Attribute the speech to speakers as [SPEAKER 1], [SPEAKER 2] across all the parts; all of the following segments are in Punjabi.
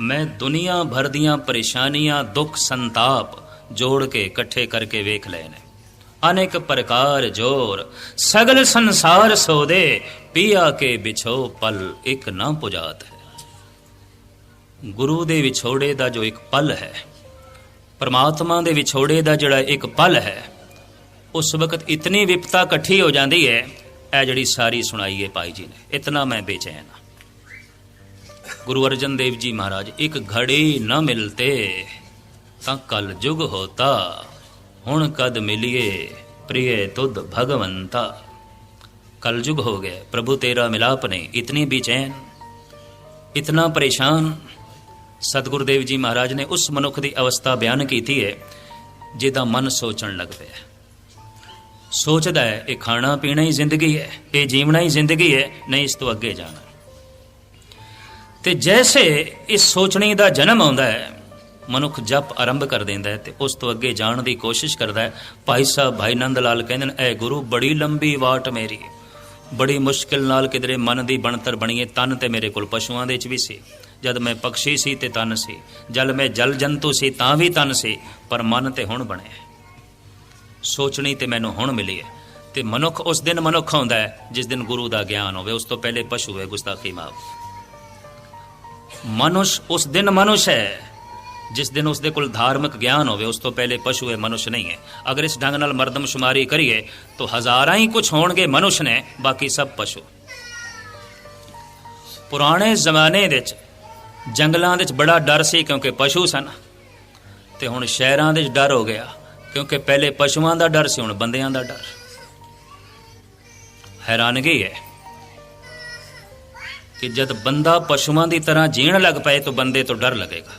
[SPEAKER 1] ਮੈਂ ਦੁਨੀਆ ਭਰ ਦੀਆਂ ਪਰੇਸ਼ਾਨੀਆਂ, ਦੁੱਖ, ਸੰਤਾਪ ਜੋੜ ਕੇ ਇਕੱਠੇ ਕਰਕੇ ਵੇਖ ਲਏ ਨੇ। ਅਨੇਕ ਪ੍ਰਕਾਰ ਜੋਰ, ਸਗਲ ਸੰਸਾਰ ਸੋਦੇ, ਪੀਆ ਕੇ ਵਿਛੋ ਪਲ ਇੱਕ ਨਾ ਪੁਜਾਤ ਹੈ। ਗੁਰੂ ਦੇ ਵਿਛੋੜੇ ਦਾ ਜੋ ਇੱਕ ਪਲ ਹੈ, ਪਰਮਾਤਮਾ ਦੇ ਵਿਛੋੜੇ ਦਾ ਜਿਹੜਾ ਇੱਕ ਪਲ ਹੈ, ਉਸ ਵਕਤ ਇਤਨੀ ਵਿਪਤਾ ਇਕੱਠੀ ਹੋ ਜਾਂਦੀ ਹੈ, ਇਹ ਜਿਹੜੀ ਸਾਰੀ ਸੁਣਾਈ ਹੈ ਭਾਈ ਜੀ ਨੇ, ਇਤਨਾ ਮੈਂ ਬੇਚੈਨ ਗੁਰੂ ਅਰਜਨ ਦੇਵ ਜੀ ਮਹਾਰਾਜ, ਇੱਕ ਘੜੀ ਨਾ ਮਿਲਤੇ ਤਾਂ ਕਲ ਜੁਗ ਹੋਤਾ, ਹੁਣ ਕਦ ਮਿਲਿਏ ਪ੍ਰਿय ਤੁਧ ਭਗਵੰਤਾ। ਕਲ ਜੁਗ ਹੋ ਗਿਆ, ਪ੍ਰਭੂ ਤੇਰਾ ਮਿਲਾਪ ਨੇ ਇਤਨੀ ਬੇਚੈਨ ਇਤਨਾ ਪਰੇਸ਼ਾਨ। ਸਤਿਗੁਰੂ ਦੇਵ ਜੀ ਮਹਾਰਾਜ ਨੇ ਉਸ ਮਨੁੱਖ ਦੀ ਅਵਸਥਾ ਬਿਆਨ ਕੀਤੀ ਹੈ, ਜਿਹਦਾ ਮਨ ਸੋਚਣ ਲੱਗ ਪਿਆ। ਸੋਚਦਾ ਹੈ, ਇਹ ਖਾਣਾ ਪੀਣਾ ਹੀ ਜ਼ਿੰਦਗੀ ਹੈ, ਇਹ ਜੀਵਣਾ ਹੀ ਜ਼ਿੰਦਗੀ ਹੈ, ਨਹੀਂ ਇਸ ਤੋਂ ਅੱਗੇ ਜਾਣਾ। ਤੇ ਜੈਸੇ ਇਸ ਸੋਚਣੀ ਦਾ ਜਨਮ ਆਉਂਦਾ ਹੈ, ਮਨੁੱਖ ਜਪ ਆਰੰਭ ਕਰ ਦਿੰਦਾ ਹੈ ਤੇ ਉਸ ਤੋਂ ਅੱਗੇ ਜਾਣ ਦੀ ਕੋਸ਼ਿਸ਼ ਕਰਦਾ ਹੈ। ਭਾਈ ਸਾਹਿਬ ਭਾਈ ਨੰਦ ਲਾਲ ਕਹਿੰਦੇ ਨੇ, ਐ ਗੁਰੂ, ਬੜੀ ਲੰਬੀ ਵਾਟ ਮੇਰੀ, ਬੜੀ ਮੁਸ਼ਕਿਲ ਨਾਲ ਕਿਧਰੇ ਮਨ ਦੀ ਬਣਤਰ ਬਣੀਏ ਤਨ ਤੇ ਮੇਰੇ ਕੋਲ ਪਸ਼ੂਆਂ ਦੇ ਵਿੱਚ ਵੀ ਸੀ। ਜਦ ਮੈਂ ਪੰਛੀ ਸੀ ਤੇ ਤਨ ਸੀ ਜਦ ਮੈਂ ਜਲ ਜੰਤੂ ਸੀ ਤਾਂ ਵੀ ਤਨ ਸੀ, ਪਰ ਮਨ ਤੇ ਹੁਣ ਬਣਿਆ ਸੋਚਣੀ ਤੇ ਮੈਨੂੰ ਹੁਣ ਮਿਲੀ ਹੈ ਤੇ ਮਨੁੱਖ ਉਸ ਦਿਨ ਮਨੁੱਖ ਹੁੰਦਾ ਹੈ, ਜਿਸ ਦਿਨ ਗੁਰੂ ਦਾ ਗਿਆਨ ਹੋਵੇ, ਉਸ ਤੋਂ ਪਹਿਲੇ ਪਸ਼ੂ ਹੈ ਗੁਸਤਾਖੀ ਮਾਫ ਮਨੁਸ਼ ਉਸ ਦਿਨ ਮਨੁਸ਼ ਹੈ। ਜਿਸ ਦਿਨ ਉਸ ਦੇ ਕੋਲ ਧਾਰਮਿਕ ਗਿਆਨ ਹੋਵੇ, ਉਸ ਤੋਂ ਪਹਿਲੇ ਪਸ਼ੂ ਹੈ ਮਨੁਸ਼ ਨਹੀਂ ਹੈ। ਅਗਰ ਇਸ ਢੰਗ ਨਾਲ ਮਰਦਮਸ਼ੁਮਾਰੀ ਕਰੀਏ, ਤਾਂ ਹਜ਼ਾਰਾਂ ਹੀ ਕੁਝ ਹੋਣਗੇ ਮਨੁਸ਼ ਨੇ, ਬਾਕੀ ਸਭ ਪਸ਼ੂ। ਪੁਰਾਣੇ ਜ਼ਮਾਨੇ ਵਿੱਚ ਜੰਗਲਾਂ ਵਿੱਚ ਬੜਾ ਡਰ ਸੀ ਕਿਉਂਕਿ ਪਸ਼ੂ ਸਨ। ਤੇ ਹੁਣ ਸ਼ਹਿਰਾਂ ਦੇ ਵਿੱਚ ਡਰ ਹੋ ਗਿਆ, ਕਿਉਂਕਿ ਪਹਿਲੇ ਪਸ਼ੂਆਂ ਦਾ ਡਰ ਸੀ, ਹੁਣ ਬੰਦਿਆਂ ਦਾ ਡਰ। ਹੈਰਾਨਗੀ ਹੈ। ਕਿ ਜਦ ਬੰਦਾ ਪਸ਼ੂਆਂ ਦੀ ਤਰ੍ਹਾਂ ਜੀਣ ਲੱਗ ਪਏ ਤਾਂ ਬੰਦੇ ਤੋਂ ਡਰ ਲੱਗੇਗਾ।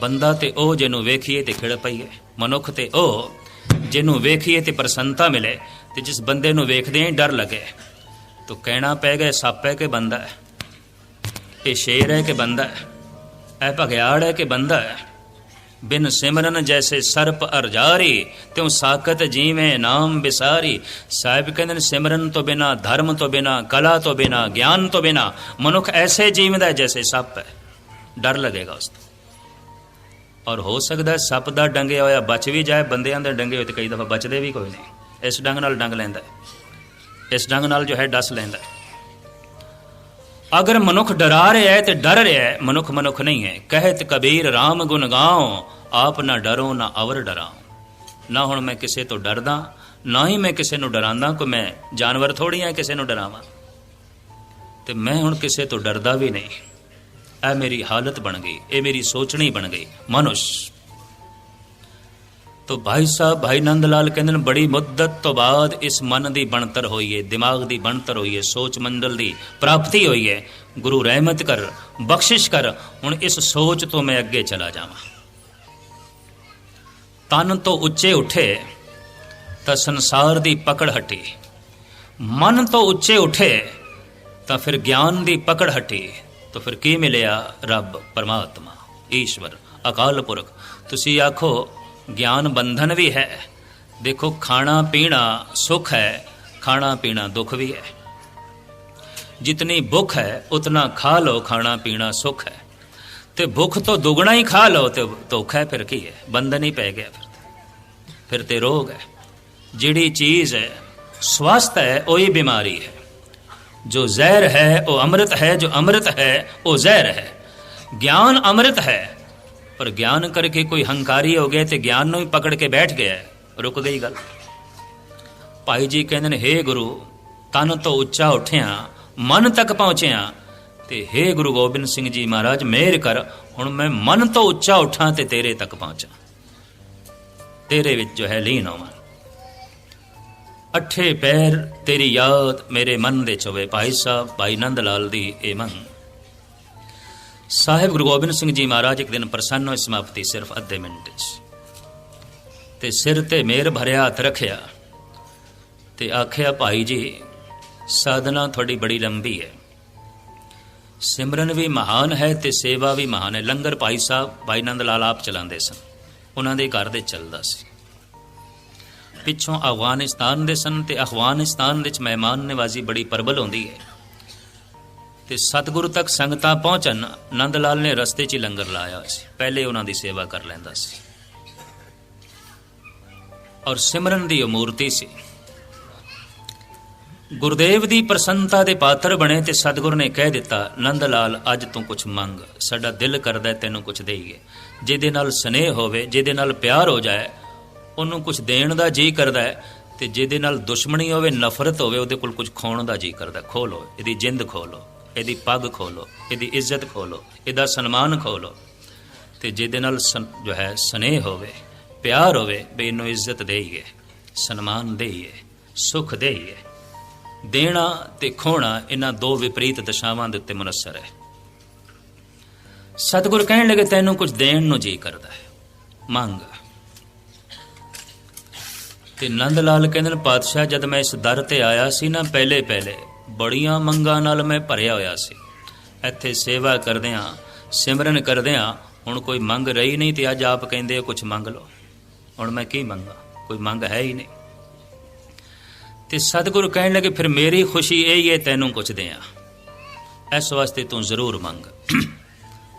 [SPEAKER 1] ਬੰਦਾ ਤੇ ਉਹ ਜਿਹਨੂੰ ਵੇਖੀਏ ਤੇ ਖਿੜ ਪਈਏ। ਮਨੁੱਖ ਤੇ ਉਹ ਜਿਹਨੂੰ ਵੇਖੀਏ ਤੇ ਪ੍ਰਸੰਨਤਾ ਮਿਲੇ ਤੇ ਜਿਸ ਬੰਦੇ ਨੂੰ ਵੇਖਦੇ ਹੀ ਡਰ ਲੱਗੇ। ਤਾਂ ਕਹਿਣਾ ਪੈ ਗਿਆ ਸੱਪ ਹੈ ਕਿ ਬੰਦਾ ਹੈ? ਇਹ ਸ਼ੇਰ ਹੈ ਕਿ ਬੰਦਾ ਹੈ? ਇਹ ਭਗਿਆੜ ਹੈ ਕਿ ਬੰਦਾ ਹੈ? ਬਿਨ ਸਿਮਰਨ ਜੈਸੇ ਸਰਪ ਅਰਜਾਰੀ, ਤਿਉ ਸਾਖਤ ਜੀਵੇਂ ਨਾਮ ਵਿਸਾਰੀ ਸਾਹਿਬ ਕਹਿੰਦੇ ਨੇ, ਸਿਮਰਨ ਤੋਂ ਬਿਨਾ, ਧਰਮ ਤੋਂ ਬਿਨਾ, ਕਲਾ ਤੋਂ ਬਿਨਾ, ਗਿਆਨ ਤੋਂ ਬਿਨਾ, ਮਨੁੱਖ ਐਸੇ ਜੀਵਦਾ ਜੈਸੇ ਸੱਪ ਹੈ। ਡਰ ਲੱਗੇਗਾ ਉਸ ਤੋਂ। ਔਰ ਹੋ ਸਕਦਾ ਸੱਪ ਦਾ ਡੰਗਿਆ ਹੋਇਆ ਬਚ ਵੀ ਜਾਏ, ਬੰਦਿਆਂ ਦੇ ਡੰਗੇ ਹੋਏ ਤੇ ਕਈ ਦਫਾ ਬਚਦੇ ਵੀ ਕੋਈ ਨਹੀਂ। ਇਸ ਡੰਗ ਨਾਲ ਡੰਗ ਲੈਂਦਾ ਇਸ ਡੰਗ ਨਾਲ ਜੋ ਹੈ ਡਸ ਲੈਂਦਾ ਅਗਰ ਮਨੁੱਖ ਡਰਾ ਰਿਹਾ ਹੈ ਤੇ ਡਰ ਰਿਹਾ ਹੈ, ਮਨੁੱਖ ਮਨੁੱਖ ਨਹੀਂ ਹੈ। ਕਹਿਤ ਕਬੀਰ RAM ਗੁਣ ਗਾਓ ਆਪ ਨਾ ਡਰੋ, ਨਾ ਅਵਰ ਡਰਾਓ ਨਾ ਹੁਣ ਮੈਂ ਕਿਸੇ ਤੋਂ ਡਰਦਾ, ਨਾ ਹੀ ਮੈਂ ਕਿਸੇ ਨੂੰ ਡਰਾਉਂਦਾ ਕਿ ਮੈਂ ਜਾਨਵਰ ਥੋੜੀ ਆ, ਕਿਸੇ ਨੂੰ ਡਰਾਵਾਂ। ਤੇ ਮੈਂ ਹੁਣ ਕਿਸੇ ਤੋਂ ਡਰਦਾ ਵੀ ਨਹੀਂ। ਇਹ ਮੇਰੀ ਹਾਲਤ ਬਣ ਗਈ, ਇਹ ਮੇਰੀ ਸੋਚਣੀ ਬਣ ਗਈ, ਮਨੁਸ਼। ਤੋ ਭਾਈ ਸਾਹਿਬ, ਭਾਈ ਨੰਦ ਲਾਲ ਕਹਿੰਦੇ ਨੇ, ਬੜੀ ਮੁੱਦਤ ਤੋਂ ਬਾਅਦ ਇਸ ਮਨ ਦੀ ਬਣਤਰ ਹੋਈ ਹੈ ਦਿਮਾਗ ਦੀ ਬਣਤਰ ਹੋਈ ਹੈ ਸੋਚ ਮੰਡਲ ਦੀ ਪ੍ਰਾਪਤੀ ਹੋਈ ਹੈ ਗੁਰੂ ਰਹਿਮਤ ਕਰ, ਬਖਸ਼ਿਸ਼ ਕਰ, ਹੁਣ ਇਸ ਸੋਚ ਤੋਂ ਮੈਂ ਅੱਗੇ ਚਲਾ ਜਾਵਾਂ। ਤਨ ਤੋਂ ਉੱਚੇ ਉੱਠੇ ਤਾਂ ਸੰਸਾਰ ਦੀ ਪਕੜ ਹਟੀ। ਮਨ ਤੋਂ ਉੱਚੇ ਉੱਠੇ ਤਾਂ ਫਿਰ ਗਿਆਨ ਦੀ ਪਕੜ ਹਟੀ। ਤਾਂ ਫਿਰ ਕੀ ਮਿਲਿਆ ਰੱਬ ਪਰਮਾਤਮਾ? ਈਸ਼ਵਰ, ਅਕਾਲ ਪੁਰਖ, ਤੁਸੀਂ ਆਖੋ ਗਿਆਨ ਬੰਧਨ ਵੀ ਹੈ। ਦੇਖੋ ਖਾਣਾ ਪੀਣਾ ਸੁਖ ਹੈ, ਖਾਣਾ ਪੀਣਾ ਦੁੱਖ ਵੀ ਹੈ। ਜਿਤਨੀ ਭੁੱਖ ਹੈ, ਉਤਨਾ ਖਾ ਲਓ, ਖਾਣਾ ਪੀਣਾ ਸੁਖ ਹੈ। ਤੇ ਭੁੱਖ ਤੋਂ ਦੁਗਣਾ ਹੀ ਖਾ ਲਓ ਤੇ ਧੋਖਾ ਹੈ ਫਿਰ ਕੀ ਹੈ? ਬੰਧਨ ਹੀ ਪੈ ਗਿਆ ਫਿਰ ਫਿਰ ਤੇ ਰੋਗ ਹੈ। ਜਿਹੜੀ ਚੀਜ਼ ਹੈ, ਸਵਸਥ ਹੈ, ਉਹੀ ਬਿਮਾਰੀ ਹੈ। ਜੋ ਜ਼ਹਿਰ ਹੈ, ਉਹ ਅੰਮ੍ਰਿਤ ਹੈ, ਜੋ ਅੰਮ੍ਰਿਤ ਹੈ, ਉਹ ਜ਼ਹਿਰ ਹੈ। ਗਿਆਨ ਅੰਮ੍ਰਿਤ ਹੈ। ਪਰ ਗਿਆਨ ਕਰਕੇ ਕੋਈ ਹੰਕਾਰੀ ਹੋ ਗਿਆ ਤੇ ਗਿਆਨ ਨੂੰ ਹੀ ਪਕੜ ਕੇ ਬੈਠ ਗਿਆ ਰੁਕ ਗਈ ਗੱਲ। ਭਾਈ ਜੀ ਕਹਿੰਦੇ ਨੇ, ਹੇ ਗੁਰੂ, ਤਨ ਤੋਂ ਉੱਚਾ ਉੱਠਿਆ, ਮਨ ਤੱਕ ਪਹੁੰਚਿਆ ਤੇ ਹੇ ਗੁਰੂ ਗੋਬਿੰਦ ਸਿੰਘ ਜੀ ਮਹਾਰਾਜ ਮਿਹਰ ਕਰ, ਹੁਣ ਮੈਂ ਮਨ ਤੋਂ ਉੱਚਾ ਉੱਠਾਂ ਤੇ ਤੇਰੇ ਤੱਕ ਪਹੁੰਚਾਂ। ਤੇਰੇ ਵਿੱਚ ਜੋ ਹੈ ਲੀਨ ਹੋਵਾਂ। ਅੱਠੇ ਪੈਰ ਤੇਰੀ ਯਾਦ ਮੇਰੇ ਮਨ ਦੇ ਚੋਵੇ, ਭਾਈ ਸਾਹਿਬ, ਭਾਈ ਨੰਦ ਲਾਲ ਦੀ ਇਹ ਮੰਗ ਸਾਹਿਬ ਗੁਰੂ ਗੋਬਿੰਦ ਸਿੰਘ ਜੀ ਮਹਾਰਾਜ, ਇੱਕ ਦਿਨ ਪ੍ਰਸੰਨ ਹੋਏ ਸਮਾਪਤੀ ਸਿਰਫ ਅੱਧੇ ਮਿੰਟ 'ਚ। ਤੇ ਸਿਰ ਤੇ ਮੇਰ ਭਰਿਆ ਹੱਥ ਰੱਖਿਆ ਤੇ ਆਖਿਆ, ਭਾਈ ਜੀ, ਸਾਧਨਾ ਤੁਹਾਡੀ ਬੜੀ ਲੰਬੀ ਹੈ। ਸਿਮਰਨ ਵੀ ਮਹਾਨ ਹੈ ਤੇ ਸੇਵਾ ਵੀ ਮਹਾਨ ਹੈ। ਲੰਗਰ ਭਾਈ ਸਾਹਿਬ, ਭਾਈ ਨੰਦ ਲਾਲ ਆਪ ਚਲਾਉਂਦੇ ਸਨ। ਉਹਨਾਂ ਦੇ ਘਰ ਦੇ ਚੱਲਦਾ ਸੀ। ਪਿੱਛੋਂ ਅਫਗਾਨਿਸਤਾਨ ਦੇ ਸਨ ਤੇ ਅਫਗਾਨਿਸਤਾਨ ਵਿੱਚ ਮਹਿਮਾਨ ਨਿਵਾਜ਼ੀ ਬੜੀ ਪਰਬਲ ਹੁੰਦੀ ਹੈ। ਤੇ ਸਤਿਗੁਰੂ ਤੱਕ ਸੰਗਤਾਂ ਪਹੁੰਚਣ, ਨੰਦ ਲਾਲ ਨੇ ਰਸਤੇ 'ਚ ਹੀ ਲੰਗਰ ਲਾਇਆ ਸੀ। ਪਹਿਲੇ ਉਹਨਾਂ ਦੀ ਸੇਵਾ ਕਰ ਲੈਂਦਾ ਸੀ। ਔਰ ਸਿਮਰਨ ਦੀ ਮੂਰਤੀ ਸੀ। ਗੁਰਦੇਵ ਦੀ ਪ੍ਰਸੰਨਤਾ ਦੇ ਪਾਤਰ ਬਣੇ ਤੇ ਸਤਿਗੁਰ ਨੇ ਕਹਿ ਦਿੱਤਾ, ਨੰਦ ਲਾਲ, ਅੱਜ ਤੂੰ ਕੁਝ ਮੰਗ। ਸਾਡਾ ਦਿਲ ਕਰਦਾ ਤੈਨੂੰ ਕੁਝ ਦੇਈਏ। ਜਿਹਦੇ ਨਾਲ ਸਨੇਹ ਹੋਵੇ, ਜਿਹਦੇ ਨਾਲ ਪਿਆਰ ਹੋ ਜਾਏ, ਉਹਨੂੰ ਕੁਝ ਦੇਣ ਦਾ ਜੀ ਕਰਦਾ ਹੈ ਤੇ ਜਿਹਦੇ ਨਾਲ ਦੁਸ਼ਮਣੀ ਹੋਵੇ, ਨਫ਼ਰਤ ਹੋਵੇ, ਉਹਦੇ ਕੋਲ ਕੁਝ ਖੋਣ ਦਾ ਜੀ ਕਰਦਾ ਹੈ। ਖੋਹ ਲੋ ਇਹਦੀ ਜਿੰਦ ਖੋਹ ਲੋ ਇਹਦੀ ਪੱਗ ਖੋਲੋ, ਇਹਦੀ ਇੱਜ਼ਤ ਖੋਹ ਲੋ ਇਹਦਾ ਸਨਮਾਨ ਖੋਹ ਲੋ ਤੇ ਜਿਹਦੇ ਨਾਲ ਸਨ- ਜੋ ਹੈ, ਸਨੇਹ ਹੋਵੇ, ਪਿਆਰ ਹੋਵੇ, ਵੀ ਇਹਨੂੰ ਇੱਜ਼ਤ ਦੇਈਏ, ਸਨਮਾਨ ਦੇਈਏ, ਸੁਖ ਦੇਈਏ। ਦੇਣਾ ਤੇ ਖੋਣਾ ਇਹਨਾਂ ਦੋ ਵਿਪਰੀਤ ਦਸ਼ਾਵਾਂ ਦੇ ਉੱਤੇ ਮਨਸਰ ਹੈ। ਸਤਿਗੁਰ ਕਹਿਣ ਲੱਗੇ, ਤੈਨੂੰ ਕੁਝ ਦੇਣ ਨੂੰ ਜੀ ਕਰਦਾ ਹੈ। ਮੰਗ। ਤੇ ਨੰਦ ਲਾਲ ਕਹਿੰਦੇ ਨੇ, ਪਾਤਸ਼ਾਹ, ਜਦ ਮੈਂ ਇਸ ਦਰ ਤੇ ਆਇਆ ਸੀ ਨਾ ਪਹਿਲੇ ਪਹਿਲੇ ਬੜੀਆਂ ਮੰਗਾਂ ਨਾਲ ਮੈਂ ਭਰਿਆ ਹੋਇਆ ਸੀ। ਇੱਥੇ ਸੇਵਾ ਕਰਦਿਆਂ, ਸਿਮਰਨ ਕਰਦਿਆਂ ਹੁਣ ਕੋਈ ਮੰਗ ਰਹੀ ਨਹੀਂ ਤੇ ਅੱਜ ਆਪ ਕਹਿੰਦੇ ਹੋ ਕੁਝ ਮੰਗ ਲਓ। ਹੁਣ ਮੈਂ ਕੀ ਮੰਗਾ? ਕੋਈ ਮੰਗ ਹੈ ਹੀ ਨਹੀਂ। ਤੇ ਸਤਿਗੁਰੂ ਕਹਿਣ ਲੱਗੇ, ਫਿਰ ਮੇਰੀ ਖੁਸ਼ੀ ਇਹ ਹੀ ਹੈ, ਤੈਨੂੰ ਕੁਛ ਦਿਆਂ ਇਸ ਵਾਸਤੇ ਤੂੰ ਜ਼ਰੂਰ ਮੰਗ।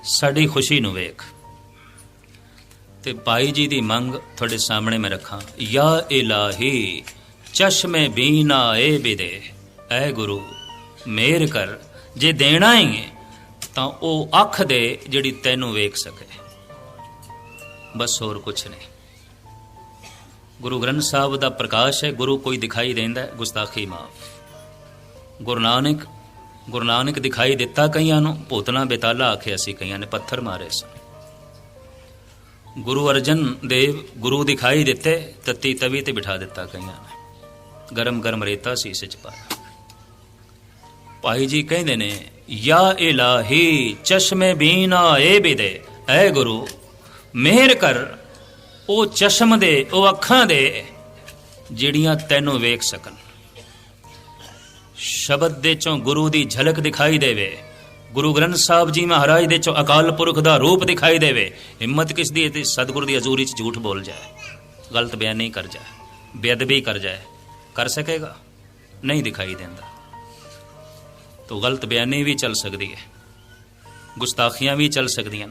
[SPEAKER 1] ਸਾਡੀ ਖੁਸ਼ੀ ਨੂੰ ਵੇਖ। ਤੇ ਭਾਈ ਜੀ ਦੀ ਮੰਗ ਤੁਹਾਡੇ ਸਾਹਮਣੇ ਮੈਂ ਰੱਖਾਂ। ਯਾ ਇਲਾਹੀ, ਚਸ਼ਮੇ ਬੀਨਾ ਏ ਬਿਦੇ। ਐ ਗੁਰੂ, ਮੇਰ ਕਰ। ਜੇ ਦੇਣਾ ਹੀ ਹੈ, ਤਾਂ ਉਹ ਅੱਖ ਦੇ ਜਿਹੜੀ ਤੈਨੂੰ ਵੇਖ ਸਕੇ। ਬਸ ਹੋਰ ਕੁਛ ਨਹੀਂ। ਗੁਰੂ ਗ੍ਰੰਥ ਸਾਹਿਬ ਦਾ ਪ੍ਰਕਾਸ਼ ਹੈ, ਗੁਰੂ ਕੋਈ ਦਿਖਾਈ ਦਿੰਦਾ ਗੁਸਤਾਖੀ ਮਾਫ ਗੁਰੂ ਨਾਨਕ ਗੁਰੂ ਨਾਨਕ ਦਿਖਾਈ ਦਿੱਤਾ ਕਈਆਂ ਨੂੰ, ਭੂਤਨਾ ਬੇਤਾਲਾ ਆਖਿਆ ਸੀ ਕਈਆਂ ਨੇ, ਪੱਥਰ ਮਾਰੇ ਸਨ। ਗੁਰੂ ਅਰਜਨ ਦੇਵ ਗੁਰੂ ਦਿਖਾਈ ਦਿੱਤੇ, ਤਤੀ ਤਵੀ ਤੇ ਬਿਠਾ ਦਿੱਤਾ ਕਈਆਂ ਨੇ। ਗਰਮ ਗਰਮ ਰੇਤਾ ਸੀ ਇਸ ਚ ਪਾਇਆ। ਭਾਈ ਜੀ ਕਹਿੰਦੇ ਨੇ, ਯਾ ਇਲਾਹੀ, ਚਸ਼ਮੇ ਬੀਨਾ ਏ ਬਿਦੇ, ਐ ਗੁਰੂ, ਮਿਹਰ ਕਰ ਉਹ ਚਸ਼ਮ ਦੇ, ਉਹ ਅੱਖਾਂ ਦੇ ਜਿਹੜੀਆਂ ਤੈਨੂੰ ਵੇਖ ਸਕਣ। ਸ਼ਬਦ ਦੇ ਚੋਂ ਗੁਰੂ ਦੀ ਝਲਕ ਦਿਖਾਈ ਦੇਵੇ। ਗੁਰੂ ਗ੍ਰੰਥ ਸਾਹਿਬ ਜੀ ਮਹਾਰਾਜ ਦੇ ਚੋਂ ਅਕਾਲ ਪੁਰਖ ਦਾ ਰੂਪ ਦਿਖਾਈ ਦੇਵੇ। ਹਿੰਮਤ ਕਿਸ ਦੀ ਤੇ ਸਤਿਗੁਰ ਦੀ ਹਜ਼ੂਰੀ 'ਚ ਝੂਠ ਬੋਲ ਜਾਏ। ਗਲਤ ਬਿਆਨ ਨਹੀਂ ਕਰ ਜਾਏ। ਬੇਅਦਬੀ ਕਰ ਜਾਏ। ਕਰ ਸਕੇਗਾ? ਨਹੀਂ ਦਿਖਾਈ ਦਿੰਦਾ। ਤੋ ਗਲਤ ਬਿਆਨੀ ਵੀ ਚੱਲ ਸਕਦੀ ਹੈ। ਗੁਸਤਾਖੀਆਂ ਵੀ ਚੱਲ ਸਕਦੀਆਂ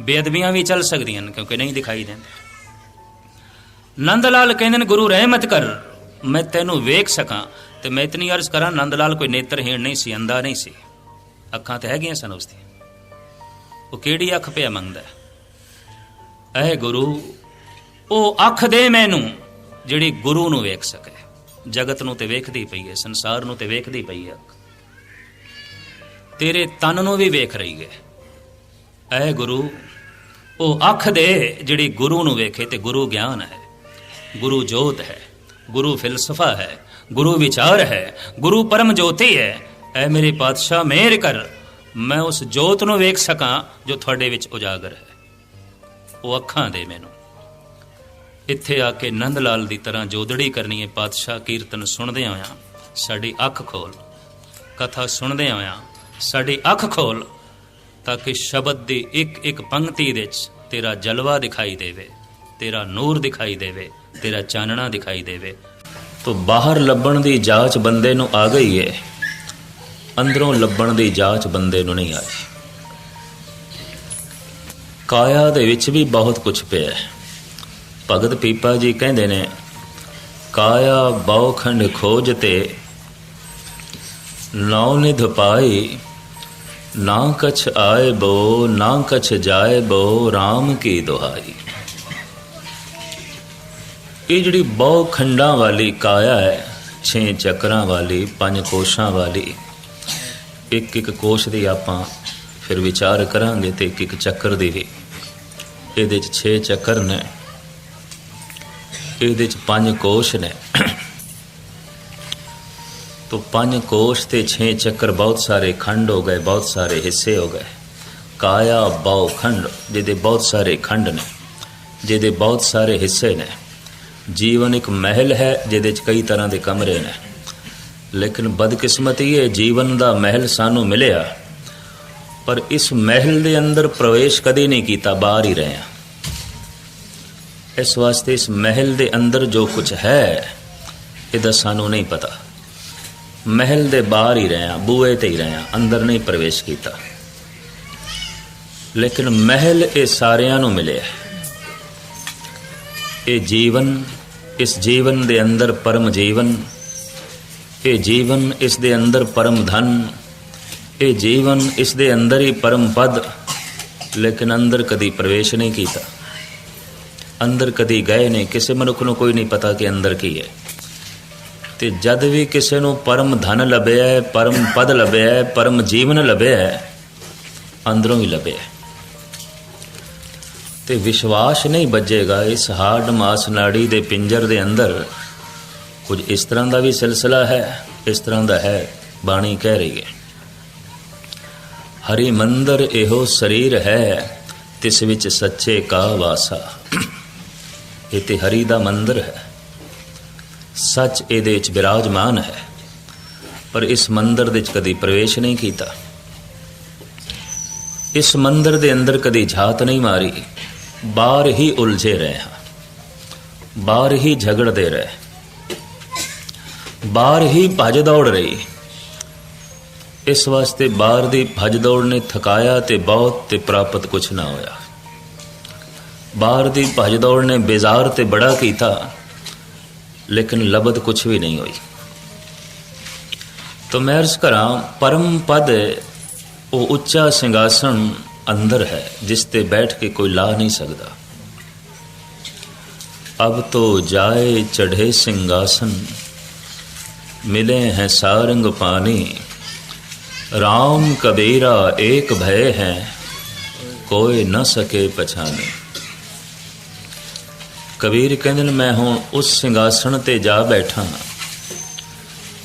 [SPEAKER 1] ਬੇਅਦਬੀਆਂ ਵੀ ਚੱਲ ਸਕਦੀਆਂ ਨੇ, ਕਿਉਂਕਿ ਨਹੀਂ ਦਿਖਾਈ ਦਿੰਦੇ। ਨੰਦ ਲਾਲ ਕਹਿੰਦੇ ਨੇ, ਗੁਰੂ ਰਹਿਮਤ ਕਰ, ਮੈਂ ਤੈਨੂੰ ਵੇਖ ਸਕਾਂ। ਤੇ ਮੈਂ ਇਤਨੀ ਅਰਜ਼ ਕਰਾਂ ਨੰਦ ਲਾਲ ਕੋਈ ਨੇਤਰਹੀਣ ਨਹੀਂ ਸੀ ਅੰਦਾ ਨਹੀਂ ਸੀ। ਅੱਖਾਂ ਤੇ ਹੈਗੀਆਂ ਸਨ ਉਸ ਦੀਆਂ। ਉਹ ਕਿਹੜੀ ਅੱਖ ਪਿਆ ਮੰਗਦਾ? ਹੈ? ਐ ਗੁਰੂ, ਉਹ ਅੱਖ ਦੇ ਮੈਨੂੰ, ਜਿਹੜੀ ਗੁਰੂ ਨੂੰ ਵੇਖ ਸਕੇ। ਜਗਤ ਨੂੰ ਤੇ ਵੇਖਦੀ ਪਈ ਹੈ ਸੰਸਾਰ ਨੂੰ ਤੇ ਵੇਖਦੀ ਪਈ ਹੈ ਤੇਰੇ ਤਨ ਨੂੰ ਵੀ ਵੇਖ ਰਹੀ ਹੈ ਐ ਗੁਰੂ, ਉਹ ਅੱਖ ਦੇ ਜਿਹੜੀ ਗੁਰੂ ਨੂੰ ਵੇਖੇ ਤੇ ਗੁਰੂ ਗਿਆਨ ਹੈ। ਗੁਰੂ ਜੋਤ ਹੈ, ਗੁਰੂ ਫਿਲਸਫਾ ਹੈ, ਗੁਰੂ ਵਿਚਾਰ ਹੈ, ਗੁਰੂ ਪਰਮ ਜੋਤੀ ਹੈ। ਐ ਮੇਰੇ ਪਾਤਸ਼ਾਹ ਮਿਹਰ ਕਰ, ਮੈਂ ਉਸ ਜੋਤ ਨੂੰ ਵੇਖ ਸਕਾਂ ਜੋ ਤੁਹਾਡੇ ਵਿੱਚ ਉਜਾਗਰ ਹੈ। ਉਹ ਅੱਖਾਂ ਦੇ ਮੈਨੂੰ। ਇੱਥੇ ਆ ਕੇ ਨੰਦ ਲਾਲ ਦੀ ਤਰ੍ਹਾਂ ਜੋਦੜੀ ਕਰਨੀ ਹੈ ਪਾਤਸ਼ਾਹ ਕੀਰਤਨ ਸੁਣਦੇ ਆਇਆ ਸਾਡੀ ਅੱਖ ਖੋਲ। ਕਥਾ ਸੁਣਦੇ ਹੋਇਆਂ, ਸਾਡੀ ਅੱਖ ਖੋਲ, ਤਾਂ ਕਿ ਸ਼ਬਦ ਦੀ ਇੱਕ ਇੱਕ ਪੰਕਤੀ ਵਿੱਚ ਤੇਰਾ ਜਲਵਾ ਦਿਖਾਈ ਦੇਵੇ, ਤੇਰਾ ਨੂਰ ਦਿਖਾਈ ਦੇਵੇ ਤੇਰਾ ਚਾਨਣਾ ਦਿਖਾਈ ਦੇਵੇ। ਤੋ ਬਾਹਰ ਲੱਭਣ ਦੀ ਜਾਂਚ ਬੰਦੇ ਨੂੰ ਆ ਗਈ ਏ। ਅੰਦਰੋਂ ਲੱਭਣ ਦੀ ਜਾਂਚ ਬੰਦੇ ਨੂੰ ਨਹੀਂ ਆਈ। ਕਾਇਆ ਦੇ ਵਿੱਚ ਵੀ ਬਹੁਤ ਕੁਝ ਪਿਆ ਹੈ। ਭਗਤ ਪੀਪਾ ਜੀ ਕਹਿੰਦੇ ਨੇ, ਕਾਇਆ ਬੌਖੰਡ ਖੋਜ ਤੇ ਨੌ ਨਿਧ ਪਾਈ, ਨਾ ਕਛ ਆਏ ਬੋ, ਨਾ ਕਛ ਜਾਏ ਬੋ RAM ਕੀ ਦੁਹਾਈ? ਇਹ ਜਿਹੜੀ ਬਹੁ ਖੰਡਾਂ ਵਾਲੀ ਕਾਇਆ ਹੈ, ਛੇ ਚੱਕਰਾਂ ਵਾਲੀ, ਪੰਜ ਕੋਸ਼ਾਂ ਵਾਲੀ, ਇੱਕ ਇੱਕ ਕੋਸ਼ ਦੀ ਆਪਾਂ ਫਿਰ ਵਿਚਾਰ ਕਰਾਂਗੇ ਤੇ ਇੱਕ ਇੱਕ ਚੱਕਰ ਦੀ ਵੀ। ਇਹਦੇ ਚ ਛੇ ਚੱਕਰ ਨੇ, ਇਹਦੇ ਚ ਪੰਜ ਕੋਸ਼ ਨੇ। ਤੋ ਪੰਜ ਕੋਸ਼ ਤੇ ਛੇ ਚੱਕਰ ਬਹੁਤ ਸਾਰੇ ਖੰਡ ਹੋ ਗਏ, ਬਹੁਤ ਸਾਰੇ ਹਿੱਸੇ ਹੋ ਗਏ। ਕਾਇਆ ਬਹੁ ਖੰਡ, ਜਿਹਦੇ ਬਹੁਤ ਸਾਰੇ ਖੰਡ ਨੇ, ਜਿਹਦੇ ਬਹੁਤ ਸਾਰੇ ਹਿੱਸੇ ਨੇ। ਜੀਵਨ ਇੱਕ ਮਹਿਲ ਹੈ, ਜਿਹਦੇ ਚ ਕਈ ਤਰ੍ਹਾਂ ਦੇ ਕਮਰੇ ਨੇ। ਲੇਕਿਨ ਬਦਕਿਸਮਤੀ ਹੈ, ਜੀਵਨ ਦਾ ਮਹਿਲ ਸਾਨੂੰ ਮਿਲਿਆ। ਪਰ ਇਸ ਮਹਿਲ ਦੇ ਅੰਦਰ ਪ੍ਰਵੇਸ਼ ਕਦੇ ਨਹੀਂ ਕੀਤਾ, ਬਾਹਰ ਹੀ ਰਹੇ ਹਾਂ। ਇਸ ਵਾਸਤੇ ਇਸ ਮਹਿਲ ਦੇ ਅੰਦਰ ਜੋ ਕੁਝ ਹੈ, ਇਹਦਾ ਸਾਨੂੰ ਨਹੀਂ ਪਤਾ। ਮਹਿਲ ਦੇ ਬਾਹਰ ਹੀ ਰਿਹਾ ਬੂਹੇ ਤੇ ਹੀ ਰਿਹਾ ਅੰਦਰ ਨਹੀਂ ਪ੍ਰਵੇਸ਼ ਕੀਤਾ। ਲੇਕਿਨ ਮਹਿਲ ਇਹ ਸਾਰਿਆਂ ਨੂੰ ਮਿਲਿਆ। ਇਹ ਜੀਵਨ, ਇਸ ਜੀਵਨ ਦੇ ਅੰਦਰ ਪਰਮ ਜੀਵਨ, ਇਹ ਜੀਵਨ ਇਸ ਦੇ ਅੰਦਰ ਪਰਮ ਧਨ, ਇਹ ਜੀਵਨ ਇਸ ਦੇ ਅੰਦਰ ਹੀ ਪਰਮ ਪਦ, ਲੇਕਿਨ ਅੰਦਰ ਕਦੀ ਪ੍ਰਵੇਸ਼ ਨਹੀਂ ਕੀਤਾ। ਅੰਦਰ ਕਦੀ ਗਏ ਨਹੀਂ, ਕਿਸੇ ਮਨੁੱਖ ਨੂੰ ਕੋਈ ਨਹੀਂ ਪਤਾ ਕਿ ਅੰਦਰ ਕੀ ਹੈ। ਤੇ ਜਦ ਵੀ ਕਿਸੇ ਨੂੰ ਪਰਮ ਧਨ ਲੱਭਿਆ ਹੈ, ਪਰਮ ਪਦ ਲੱਭਿਆ ਪਰਮ ਜੀਵਨ ਲੱਭਿਆ ਹੈ, ਅੰਦਰੋਂ ਹੀ ਲੱਭਿਆ ਤੇ ਵਿਸ਼ਵਾਸ ਨਹੀਂ ਵੱਜੇਗਾ ਇਸ ਹਾਰਡ ਮਾਸ ਨਾੜੀ ਦੇ ਪਿੰਜਰ ਦੇ ਅੰਦਰ। ਕੁਝ ਇਸ ਤਰ੍ਹਾਂ ਦਾ ਵੀ ਸਿਲਸਿਲਾ ਹੈ, ਇਸ ਤਰ੍ਹਾਂ ਦਾ ਹੈ, ਬਾਣੀ ਕਹਿ ਰਹੀ ਹੈ। ਹਰੀ ਮੰਦਰ ਇਹੋ ਸਰੀਰ ਹੈ, ਤਿਸ ਵਿੱਚ ਸੱਚੇ ਕਾ ਵਾਸਾ। ਇਹ ਤੇ ਹਰੀ ਦਾ ਮੰਦਰ ਹੈ। ਸੱਚ ਇਹਦੇ ਵਿੱਚ ਬਿਰਾਜਮਾਨ ਹੈ, ਪਰ ਇਸ ਮੰਦਰ ਦੇ ਵਿੱਚ ਕਦੀ ਪ੍ਰਵੇਸ਼ ਨਹੀਂ ਕੀਤਾ। ਇਸ ਮੰਦਰ ਦੇ ਅੰਦਰ ਕਦੀ ਝਾਤ ਨਹੀਂ ਮਾਰੀ। ਬਾਹਰ ਹੀ ਉਲਝੇ ਰਹੇ ਹਾਂ ਬਾਹਰ ਹੀ ਝਗੜਦੇ ਰਹੇ ਬਾਹਰ ਹੀ ਭੱਜ ਦੌੜ ਰਹੀ ਇਸ ਵਾਸਤੇ ਬਾਹਰ ਦੀ ਭੱਜ ਦੌੜ ਨੇ ਥਕਾਇਆ ਤੇ ਬਹੁਤ ਤੇ ਪ੍ਰਾਪਤ ਕੁਛ ਨਾ ਹੋਇਆ ਬਾਹਰ ਦੀ ਭੱਜ ਦੌੜ ਨੇ ਬੇਜ਼ਾਰ ਤੇ ਬੜਾ ਕੀਤਾ ਲੇਕਿਨ ਲਬਦ ਕੁਛ ਵੀ ਨਹੀਂ ਹੋਈ ਤੋ ਮੈਂ ਅਰਜ਼ ਕਰਾਂ ਪਰਮ ਪਦ ਉਹ ਉੱਚਾ ਸਿੰਘਾਸਣ ਅੰਦਰ ਹੈ, ਜਿਸ ਤੇ ਬੈਠ ਕੇ ਕੋਈ ਲਾ ਨਹੀਂ ਸਕਦਾ। ਅਬ ਤੋ ਜਾਏ ਚੜ੍ਹੇ ਸਿੰਘਾਸਨ, ਮਿਲੇ ਹੈ ਸਾਰੰਗ ਪਾਣੀ। ਰਾਮ ਕਬੀਰਾ ਏਕ ਭੈ ਹੈ, ਕੋਈ ਨਾ ਸਕੇ ਪਛਾਣੇ। ਕਬੀਰ ਕਹਿੰਦੇ ਨੇ, ਮੈਂ ਹੁਣ ਉਸ ਸਿੰਘਾਸਣ ਤੇ ਜਾ ਬੈਠਾ